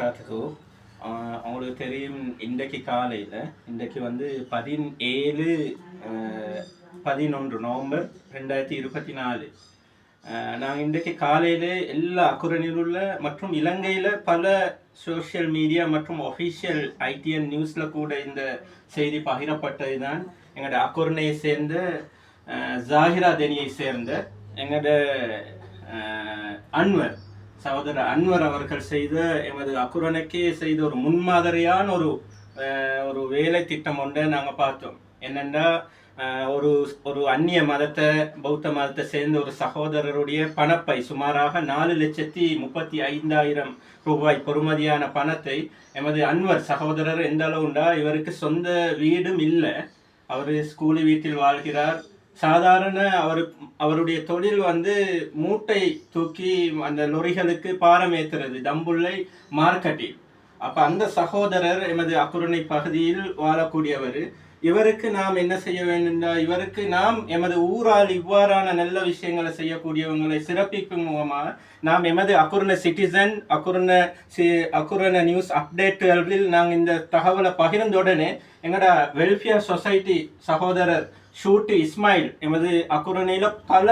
வரகாத்துக்கு அவங்களுக்கு தெரியும் இன்றைக்கு காலையில் இன்றைக்கு வந்து பதினேழு பதினொன்று நவம்பர் ரெண்டாயிரத்தி இருபத்தி நாலு நாங்கள் இன்றைக்கு காலையில் எல்லா அக்குரனில் உள்ள மற்றும் இலங்கையில் பல சோஷியல் மீடியா மற்றும் ஒஃபிஷியல் ஐடிஎன் நியூஸில் கூட இந்த செய்தி பகிரப்பட்டது தான் எங்களோட அக்குரனையை சேர்ந்த ஜாகிரா தெனியை சேர்ந்த எங்களோட அன்வர். சகோதரர் அன்வர் அவர்கள் செய்த எமது அக்குரனுக்கே செய்த ஒரு முன்மாதிரியான ஒரு ஒரு வேலை திட்டம் ஒன்றை நாங்கள் பார்த்தோம். என்னென்னா ஒரு ஒரு அந்நிய மதத்தை பௌத்த மதத்தை சேர்ந்த ஒரு சகோதரருடைய பணப்பை சுமாராக நாலு லட்சத்தி முப்பத்தி ஐந்தாயிரம் ரூபாய் பொறுமதியான பணத்தை எமது அன்வர் சகோதரர் எந்த அளவுண்டா இவருக்கு சொந்த வீடும் இல்லை. அவர் ஸ்கூலு வீட்டில் வாழ்கிறார். சாதாரண அவர் அவருடைய தொழில் வந்து மூட்டை தூக்கி அந்த லொரிகளுக்கு பாரம் ஏத்துறது தம்புள்ளை மார்க்கெட்டில் அப்ப அந்த சகோதரர் எமது அக்குரணை பகுதியில் வாழக்கூடியவர் இவருக்கு நாம் என்ன செய்ய வேண்டும்டா? இவருக்கு நாம் எமது ஊரால் இவ்வாறான நல்ல விஷயங்களை செய்யக்கூடியவங்களை சிறப்பிக்கும் மூலமாக நாம் எமது Akurana citizen Akurana C Akurana news அப்டேட்டுகளில் நாங்கள் இந்த தகவலை பகிர்ந்தவுடனே எங்களோட வெல்ஃபேர் சொசைட்டி சகோதரர் ஷூட்டு இஸ்மாயில் எமது அக்குரணையில் பல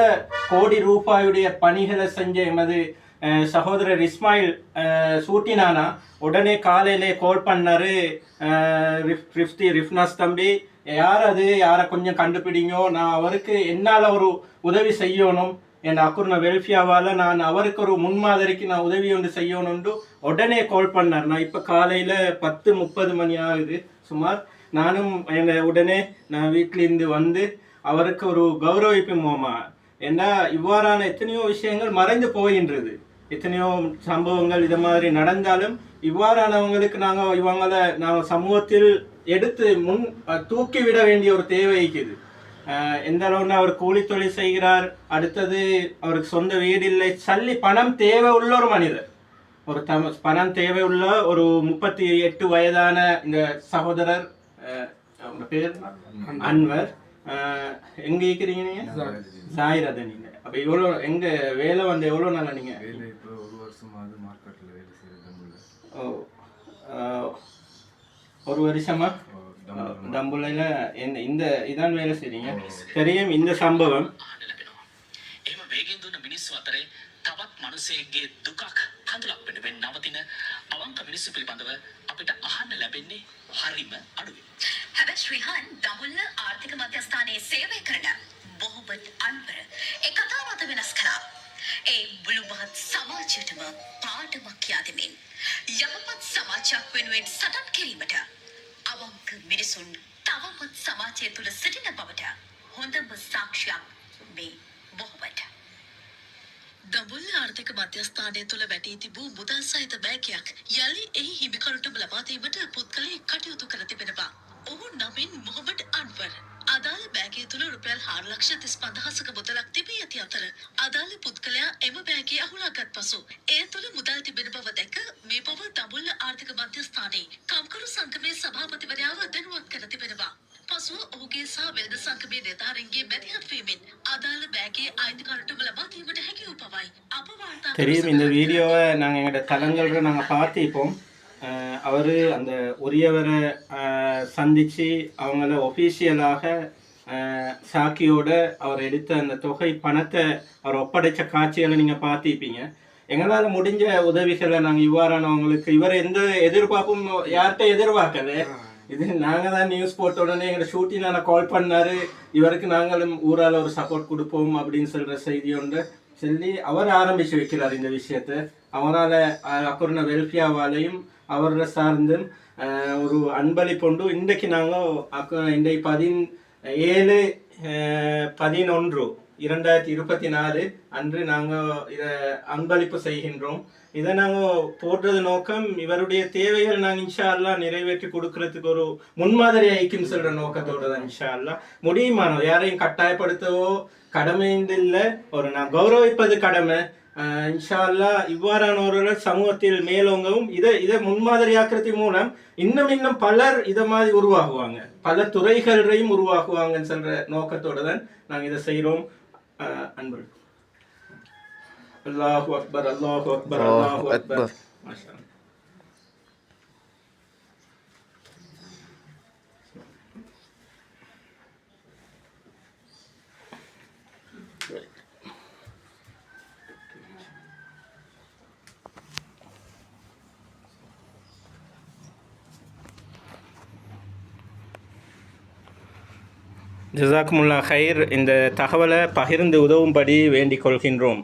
கோடி ரூபாயுடைய பணிகளை செஞ்ச எமது சகோதரர் இஸ்மாயில் சூட்டினானா உடனே காலையிலே கோல் பண்ணாரு ரிஃப் ரிஃப்தி ரிஃப்னாஸ் தம்பி யார் அது? யாரை கொஞ்சம் கண்டுபிடிங்கோ? நான் அவருக்கு என்னால் ஒரு உதவி செய்யணும். என் அக்குர்ண வெல்ஃபியாவால் நான் அவருக்கு ஒரு முன்மாதிரிக்கு நான் உதவி ஒன்று செய்யணும்னு உடனே கால் பண்ணார். நான் இப்போ காலையில் பத்து முப்பது மணி ஆகுது சுமார். நானும் என்னை உடனே நான் வீட்டிலிருந்து வந்து அவருக்கு ஒரு கௌரவிப்பு மூலமா ஏன்னா இவ்வாறான எத்தனையோ விஷயங்கள் மறைந்து போகின்றது. எத்தனையோ சம்பவங்கள் இது மாதிரி நடந்தாலும் இவ்வாறானவங்களுக்கு நாங்கள் இவங்களை நாங்கள் சமூகத்தில் எடுத்து முன் தூக்கி விட வேண்டிய ஒரு தேவை இருக்குது. எந்த அளவுன்னா அவர் கூலி தொழில் செய்கிறார் அடுத்தது அவருக்கு சொந்த வீடு இல்லை சல்லி பணம் தேவை உள்ள ஒரு மனிதர். ஒரு தம பணம் தேவை உள்ள ஒரு முப்பத்தி எட்டு வயதான இந்த சகோதரர் அவங்க பேர் அன்வர் அஹ், எங்க இருக்கிறீங்க நீங்க சாயிரத நீங்க அப்ப எவ்வளவு எங்க வேலை வந்து எவ்வளவு நாளா நீங்க வேலை இப்போ ஒரு வருஷமாவது மார்க்கெட்டில் வேலை செய்கிற தமிழில் ஓ, அஹ், ஒரு வருஷமா தம்புலையில இந்த இந்த இதான் வேலை செய்றீங்க தெரியும் இந்த சம்பவம் අහන්න ලැබෙනවා. එහෙම වේගෙන් දුන්න මිනිස්සු අතරේ තවත් මිනිසෙක්ගේ දුකක් කඳුලක් වෙන වෙන් නවතින අවංක මිනිස්සු පිළිබඳව අපිට අහන්න ලැබෙන්නේ හරිම අඩුයි. හැබැයි ශ්‍රීහන් දඹුල්ල ආර්ථික මධ්‍යස්ථානයේ සේවය කරන බොහොමත් අන්වර ඒ කතාවත වෙනස් කළා. ඒ මුළු මහත් සමාජයටම පාඩමක් කියා දෙමින් යහපත් සමාජයක් වෙනුවෙන් සටන් කිරීමට අවංක මිනිසුන් තවමත් සමාජය තුළ සිටින බවට හොඳම සාක්ෂියක් මේ බොහොමට. දඹුල්ල ආර්ථික මධ්‍යස්ථානය තුළ වැටී තිබූ මුදල් සහිත බෑගයක් යළි එහි හිමිකරුට ලබාදීමට පුද්ගලයෙක් කටයුතු කර තිබෙනවා. ඔහු නමින් මොහමඩ් අන්වර්. අදාළ බෑගය තුළ රුපියල් හාරලක්ෂ තිස් පදහසක මුදලක් තිබී ඇති අතර අදාළ පුද්ගලයා එම බෑගේ අහුලාගත් පසු ඒ තුළ මුදල් තිබෙන බව දැක මේ බව දඹුල්ල ආර්ථික මධ්‍යස්ථානයේ කම්කරු සංගමේ සභාපතිවරයාව දැනුවත් කර තිබෙනවා. පසුව ඔහුගේ සහ වෙළඳ සංගමේ නිලධාරීන්ගේ මැදිහත් වීමෙන් අදාළ බෑගේ අයිතිකරුටම ලබා දීමට හැකි වූ බවයි අප වාර්තා කර தெரியும் இந்த வீடியோவை நாங்கள் எங்களோட தளங்களில் நாங்கள் பார்த்திப்போம் அவர் அந்த உரியவரை அஹ், சந்திச்சு அவங்கள ஒஃபீஷியலாக சாக்கியோட அவர் எடுத்த அந்த தொகை பணத்தை அவர் ஒப்படைச்ச காட்சிகளை நீங்கள் பார்த்திருப்பீங்க எங்களால் முடிஞ்ச உதவிகளை நாங்கள் இவ்வாறானவங்களுக்கு இவர் எந்த எதிர்பார்ப்பும் யார்கிட்ட எதிர்பார்க்கல இது நாங்கள் தான் நியூஸ் போட்ட உடனே எங்களை ஷூட்டிங் நான் கால் பண்ணாரு. இவருக்கு நாங்களும் ஊரால் ஒரு சப்போர்ட் கொடுப்போம் அப்படின்னு சொல்கிற செய்தி ஒன்று. சொல்லி அவர் ஆரம்பித்து வைக்கிறார் இந்த விஷயத்தை. அவரால் அப்புறம் வெல்ஃபியாவாலையும் அவரை சார்ந்தும் ஒரு அன்பளிப்பொண்டு இன்றைக்கு நாங்கள் அக்க இன்றைக்கு பதின் ஏழு பதினொன்று. இரண்டாயிரத்தி இருபத்தி நாலு அன்று நாங்கள் இதை அன்பளிப்பு செய்கின்றோம். இதை நாங்கள் போடுறது நோக்கம் இவருடைய தேவைகள் நாங்கள் இன்ஷா அல்லாஹ் நிறைவேற்றி கொடுக்கறதுக்கு ஒரு முன்மாதிரி ஐக்கியம் சொல்கிற நோக்கத்தோடு தான் இன்ஷா அல்லாஹ் முடியுமானோ யாரையும் கட்டாயப்படுத்தவோ கடமைந்து இல்லை ஒரு நான் கௌரவிப்பது கடமை. இன்ஷா அல்லாஹ் இவ்வாறானவர்கள் சமூகத்தில் மேலோங்கவும் இதை இதை முன்மாதிரியாக்குறது மூலம் இன்னும் இன்னும் பலர் இதை மாதிரி உருவாகுவாங்க. பல துறைகளையும் உருவாகுவாங்கன்னு சொல்ற நோக்கத்தோடு தான் நாங்கள் இதை செய்கிறோம் আনবার। আল্লাহু আকবার আল্লাহু আকবার আল্লাহু আকবার। মাশাআল্লাহ। ஜசாக்குமுல்லா ஹைர் இந்த தகவலை பகிர்ந்து உதவும்படி வேண்டிக் கொள்கின்றோம்.